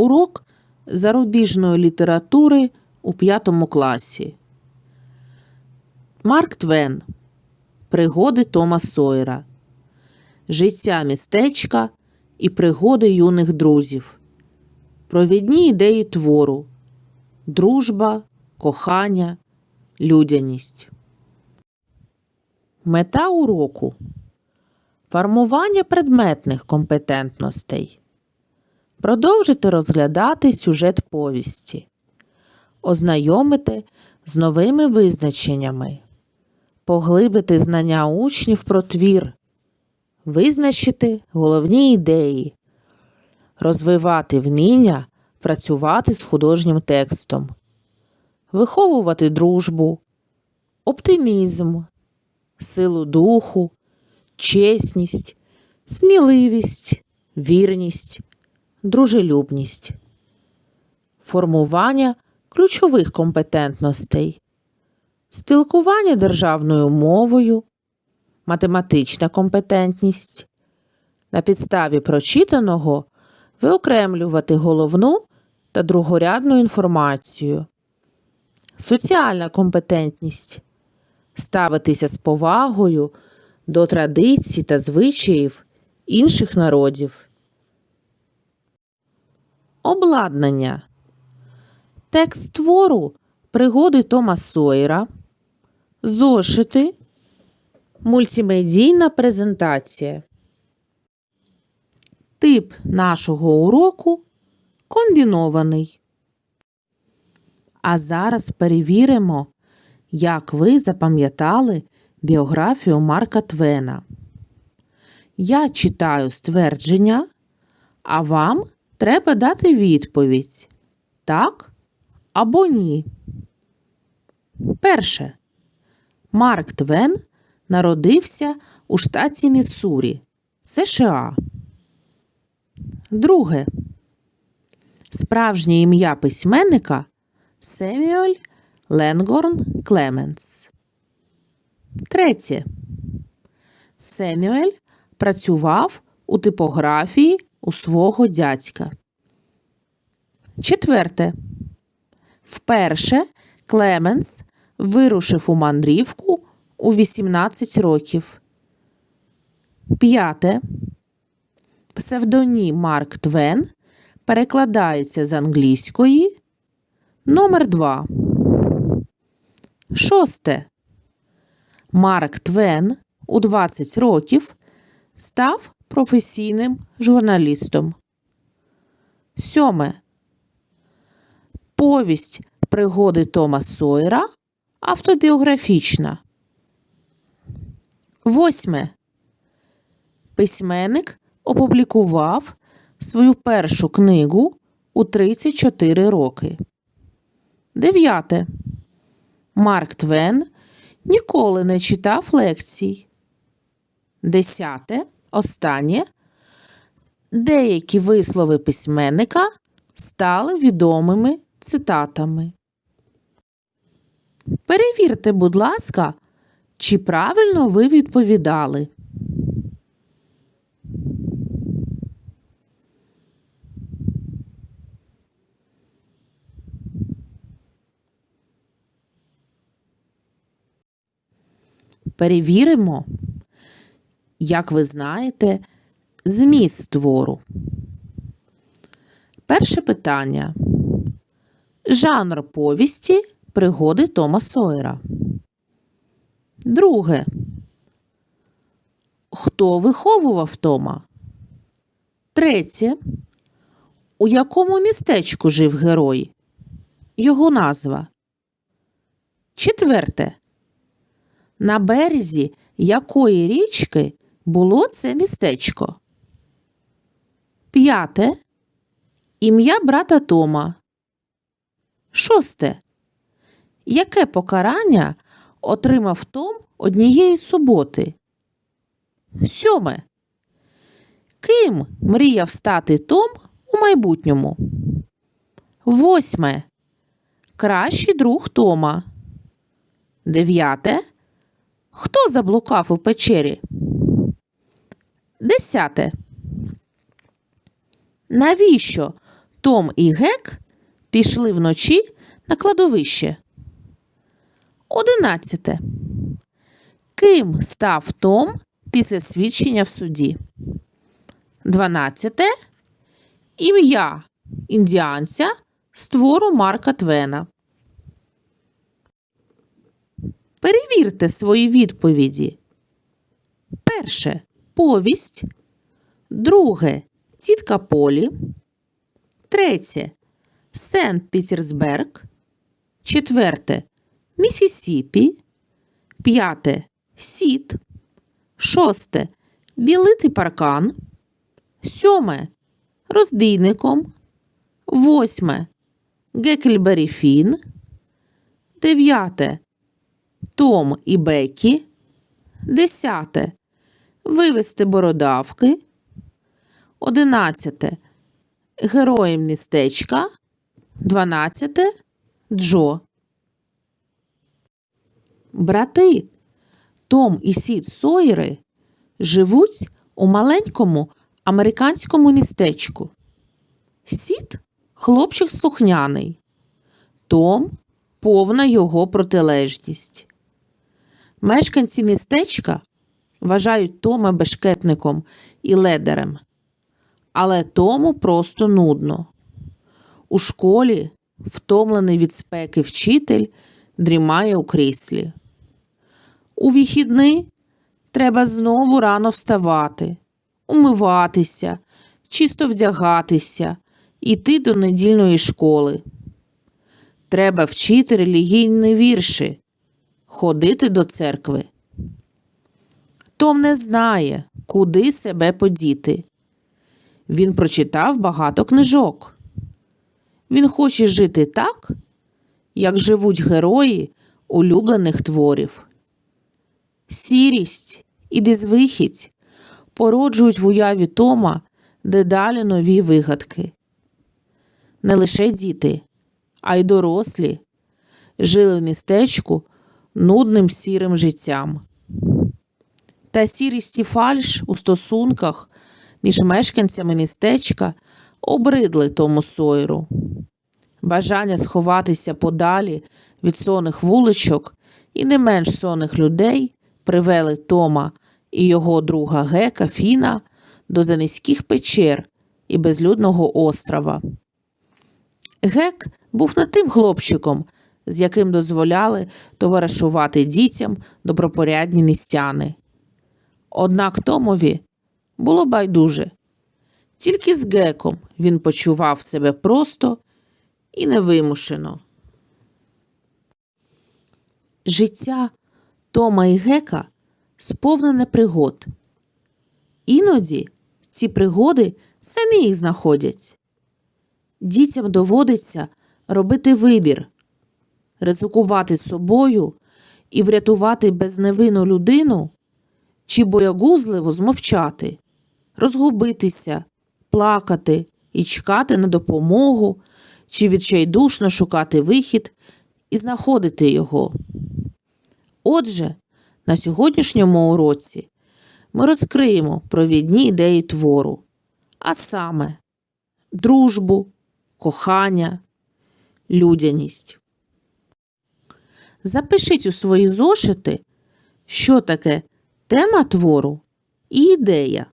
Урок зарубіжної літератури у п'ятому класі. Марк Твен. Пригоди Тома Сойера. Життя містечка і пригоди юних друзів. Провідні ідеї твору. Дружба, кохання, людяність. Мета уроку. Формування предметних компетентностей. Продовжити розглядати сюжет повісті. Ознайомити з новими визначеннями. Поглибити знання учнів про твір. Визначити головні ідеї. Розвивати вміння працювати з художнім текстом. Виховувати дружбу, оптимізм, силу духу, чесність, сміливість, вірність, дружелюбність, формування ключових компетентностей, спілкування державною мовою, математична компетентність. На підставі прочитаного виокремлювати головну та другорядну інформацію, соціальна компетентність, ставитися з повагою до традицій та звичаїв інших народів. Обладнання. Текст твору Пригоди Тома Сойера. Зошити. Мультимедійна презентація. Тип нашого уроку комбінований. А зараз перевіримо, як ви запам'ятали біографію Марка Твена. Я читаю ствердження, а вам треба дати відповідь так або ні. Перше. Марк Твен народився у штаті Міссурі, США. Друге. Справжнє ім'я письменника Семюель Ленгорн Клеменс. Третє. Семюель працював у типографії у свого дядька. Четверте. Вперше Клеменс вирушив у мандрівку у 18 років. П'яте. Псевдонім Марк Твен перекладається з англійської. Номер 2. Шосте. Марк Твен у 20 років став професійним журналістом. Сьоме. Повість Пригоди Тома Сойера автобіографічна. Восьме. Письменник опублікував свою першу книгу у 34 роки. Дев'яте. Марк Твен ніколи не читав лекцій. Десяте. Останнє. Деякі вислови письменника стали відомими цитатами. Перевірте, будь ласка, чи правильно ви відповідали. Перевіримо, як ви знаєте, зміст твору. Перше питання. Жанр повісті Пригоди Тома Сойера. Друге. Хто виховував Тома? Третє. У якому містечку жив герой? Його назва. Четверте. На березі якої річки було це містечко? П'яте. Ім'я брата Тома. Шосте. Яке покарання отримав Том однієї суботи? Сьоме. Ким мріяв стати Том у майбутньому? Восьме. Кращий друг Тома. Дев'яте. Хто заблукав у печері? Десяте. Навіщо Том і Гек пішли вночі на кладовище. Одинадцяте. Ким став Том після свідчення в суді? Дванадцяте. Ім'я індіанця з твору Марка Твена. Перевірте свої відповіді. Перше повість. Друге тітка Полі. Третє Сент Пітерсберг. Четверте Місісіпі. П'яте Сіт. Шосте Білитий паркан. Сьоме Роздійником. Восьме Гекельбері Фін. Дев'яте Том і Бекі. Десяте Вивести бородавки. Одинадцяте Героєм містечка. Дванадцяте Джо. Брати Том і Сід Сойери живуть у маленькому американському містечку. Сід хлопчик слухняний. Том повна його протилежність. Мешканці містечка вважають Тома бешкетником і ледерем. Але Тому просто нудно. У школі втомлений від спеки вчитель дрімає у кріслі. У вихідни треба знову рано вставати, умиватися, чисто вдягатися, іти до недільної школи. Треба вчити релігійні вірші, ходити до церкви. Том не знає, куди себе подіти. Він прочитав багато книжок. Він хоче жити так, як живуть герої улюблених творів. Сірість і безвихідь породжують в уяві Тома дедалі нові вигадки. Не лише діти, а й дорослі жили в містечку нудним сірим життям. Та сірість і фальш у стосунках між мешканцями містечка обридли тому Сойеру. Бажання сховатися подалі від сонних вуличок і не менш сонних людей привели Тома і його друга Гека Фіна до занизьких печер і безлюдного острова. Гек був не тим хлопчиком, з яким дозволяли товаришувати дітям добропорядні містяни. Однак Томові було байдуже. Тільки з геком він почував себе просто і невимушено. Життя Тома і Гека сповнене пригод. Іноді ці пригоди самі їх знаходять. Дітям доводиться робити вибір, ризикувати собою і врятувати безневинну людину чи боягузливо змовчати, розгубитися, плакати і чекати на допомогу, чи відчайдушно шукати вихід і знаходити його. Отже, на сьогоднішньому уроці ми розкриємо провідні ідеї твору, а саме дружбу, кохання, людяність. Запишіть у свої зошити, що таке тема твору і ідея.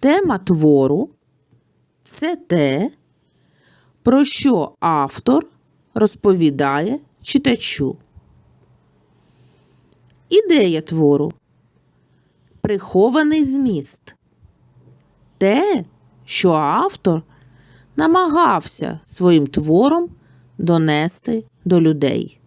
Тема твору це те, про що автор розповідає читачу. Ідея твору прихований зміст. Те, що автор намагався своїм твором донести до людей.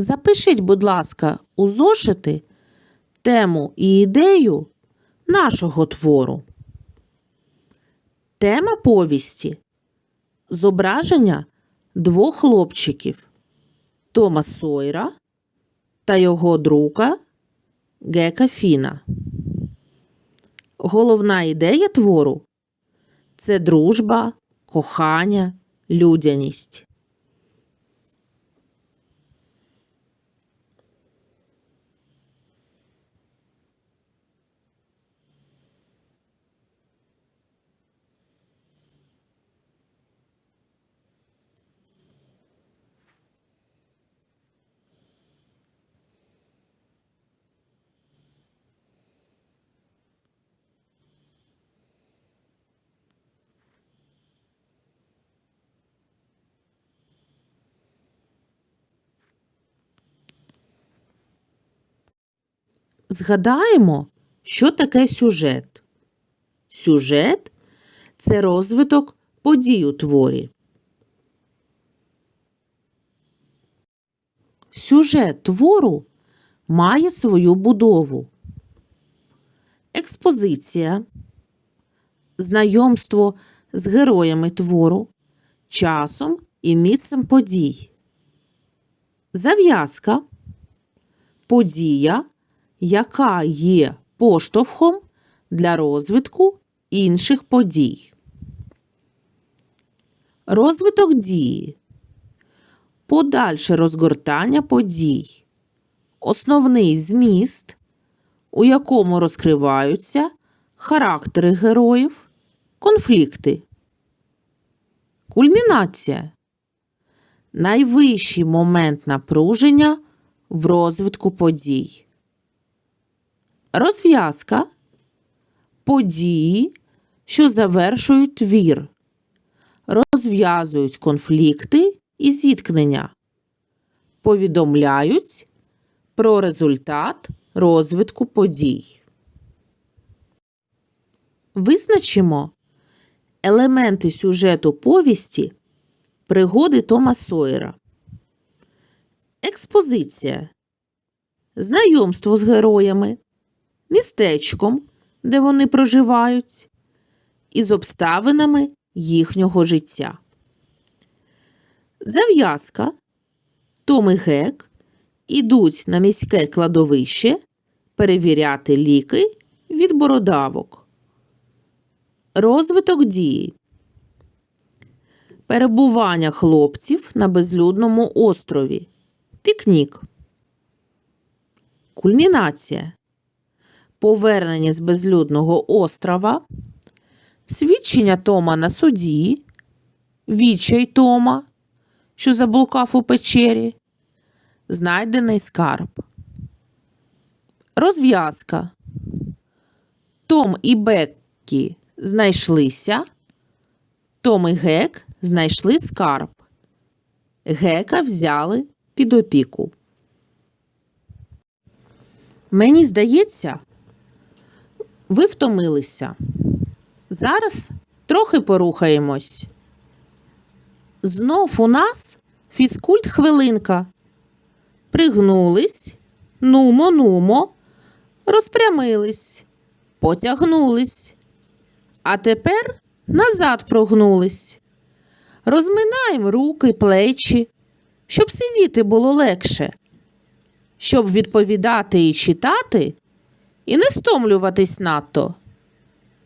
Запишіть, будь ласка, у зошити тему і ідею нашого твору. Тема повісті зображення двох хлопчиків Тома Сойера та його друга Гека Фіна. Головна ідея твору це дружба, кохання, людяність. Згадаємо, що таке сюжет. Сюжет це розвиток подій у творі. Сюжет твору має свою будову. Експозиція, знайомство з героями твору, часом і місцем подій. Зав'язка подія, яка є поштовхом для розвитку інших подій. Розвиток дії. Подальше розгортання подій. Основний зміст, у якому розкриваються характери героїв, конфлікти. Кульмінація. Найвищий момент напруження в розвитку подій. Розв'язка події, що завершують твір, розв'язують конфлікти і зіткнення, повідомляють про результат розвитку подій. Визначимо елементи сюжету повісті пригоди Тома Сойера. Експозиція. Знайомство з героями, містечком, де вони проживають, і з обставинами їхнього життя. Зав'язка Том і Гек ідуть на міське кладовище перевіряти ліки від бородавок. Розвиток дії. Перебування хлопців на безлюдному острові. Пікнік. Кульмінація. Повернення з безлюдного острова. Свідчення Тома на суді. Відчай Тома, що заблукав у печері. Знайдений скарб. Розв'язка. Том і Беккі знайшлися. Том і Гек знайшли скарб. Гека взяли під опіку. Мені здається, ви втомилися. Зараз трохи порухаємось. Знов у нас фізкульт хвилинка. Пригнулись, нумо, нумо, розпрямились, потягнулись. А тепер назад прогнулись. Розминаємо руки, плечі, щоб сидіти було легше, щоб відповідати і читати, і не стомлюватись надто.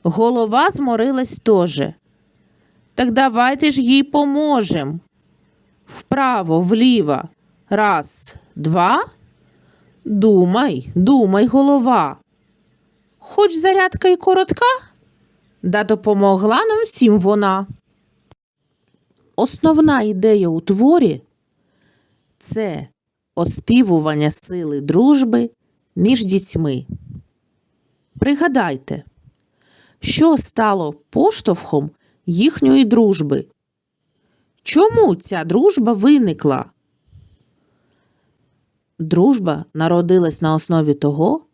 Голова зморилась теж. Так давайте ж їй поможем. Вправо, вліво. Раз, два. Думай, думай, голова. Хоч зарядка й коротка, да допомогла нам всім вона. Основна ідея у творі це оспівування сили дружби між дітьми. Пригадайте, що стало поштовхом їхньої дружби. Чому ця дружба виникла? Дружба народилась на основі того,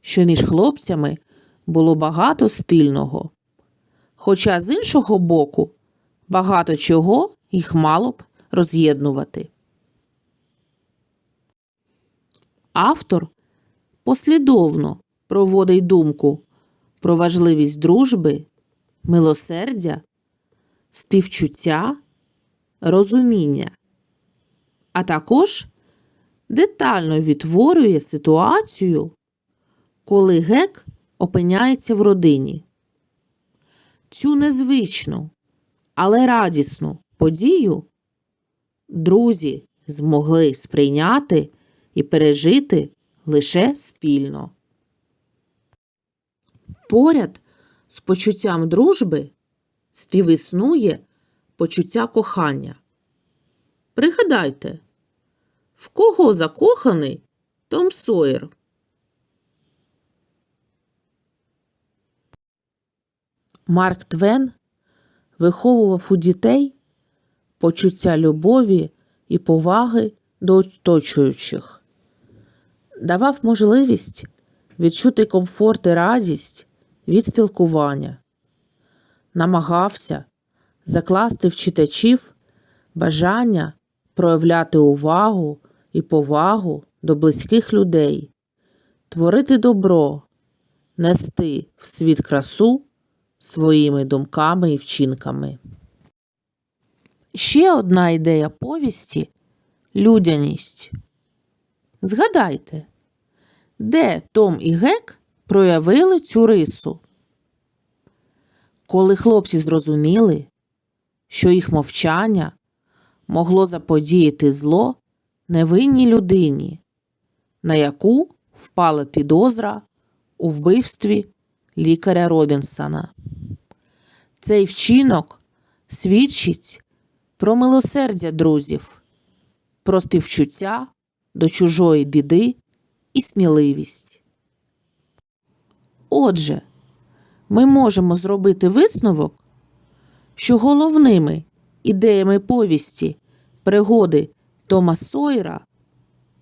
що між хлопцями було багато спільного. Хоча з іншого боку, багато чого їх мало б роз'єднувати. Автор послідовно проводить думку про важливість дружби милосердя, співчуття, розуміння, а також детально відтворює ситуацію, коли гек опиняється в родині. Цю незвичну, але радісну подію друзі змогли сприйняти і пережити лише спільно. Поряд з почуттям дружби співіснує почуття кохання. Пригадайте, в кого закоханий Том Сойер? Марк Твен виховував у дітей почуття любові і поваги до оточуючих, давав можливість відчути комфорт і радість від спілкування, намагався закласти в читачів бажання проявляти увагу і повагу до близьких людей, творити добро, нести в світ красу своїми думками і вчинками. Ще одна ідея повісті людяність. Згадайте, де Том і Гек проявили цю рису? Коли хлопці зрозуміли, що їх мовчання могло заподіяти зло невинній людині, на яку впала підозра у вбивстві лікаря Робінсона. Цей вчинок свідчить про милосердя друзів, про співчуття до чужої біди і сміливість. Отже, ми можемо зробити висновок, що головними ідеями повісті пригоди Тома Сойера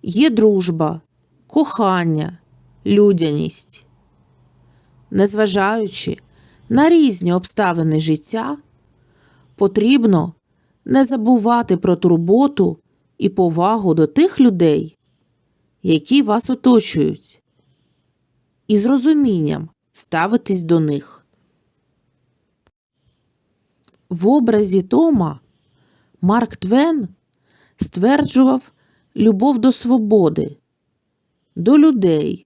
є дружба, кохання, людяність. Незважаючи на різні обставини життя, потрібно не забувати про турботу і повагу до тих людей, які вас оточують, і з розумінням ставитись до них. В образі Тома Марк Твен стверджував любов до свободи, до людей,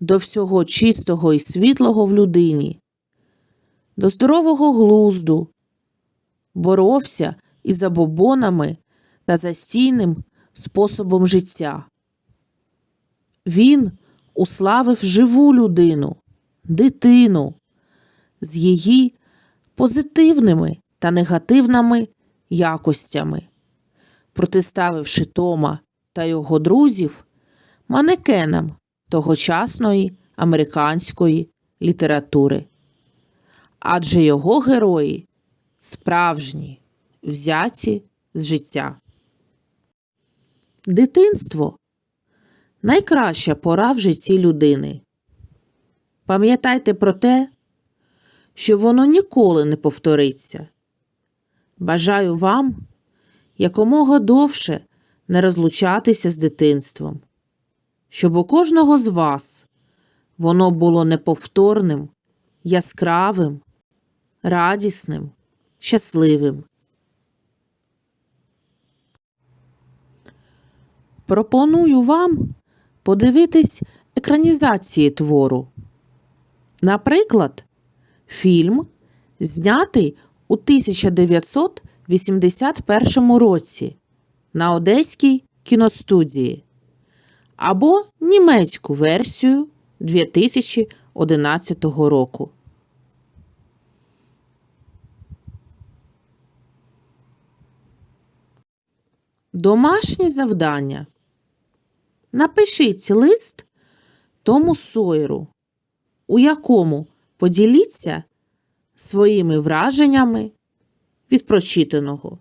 до всього чистого і світлого в людині, до здорового глузду, боровся із забобонами та застійним способом життя. Він уславив живу людину, дитину з її позитивними та негативними якостями, протиставивши Тома та його друзів манекенам тогочасної американської літератури. Адже його герої справжні, взяті з життя. Дитинство найкраща пора в житті людини. Пам'ятайте про те, що воно ніколи не повториться. Бажаю вам якомога довше не розлучатися з дитинством, щоб у кожного з вас воно було неповторним, яскравим, радісним, щасливим. Пропоную вам подивитись екранізації твору. Наприклад, фільм, знятий у 1981 році на Одеській кіностудії або німецьку версію 2011 року. Домашнє завдання. Напишіть лист Тому Сойеру, у якому поділіться своїми враженнями від прочитаного.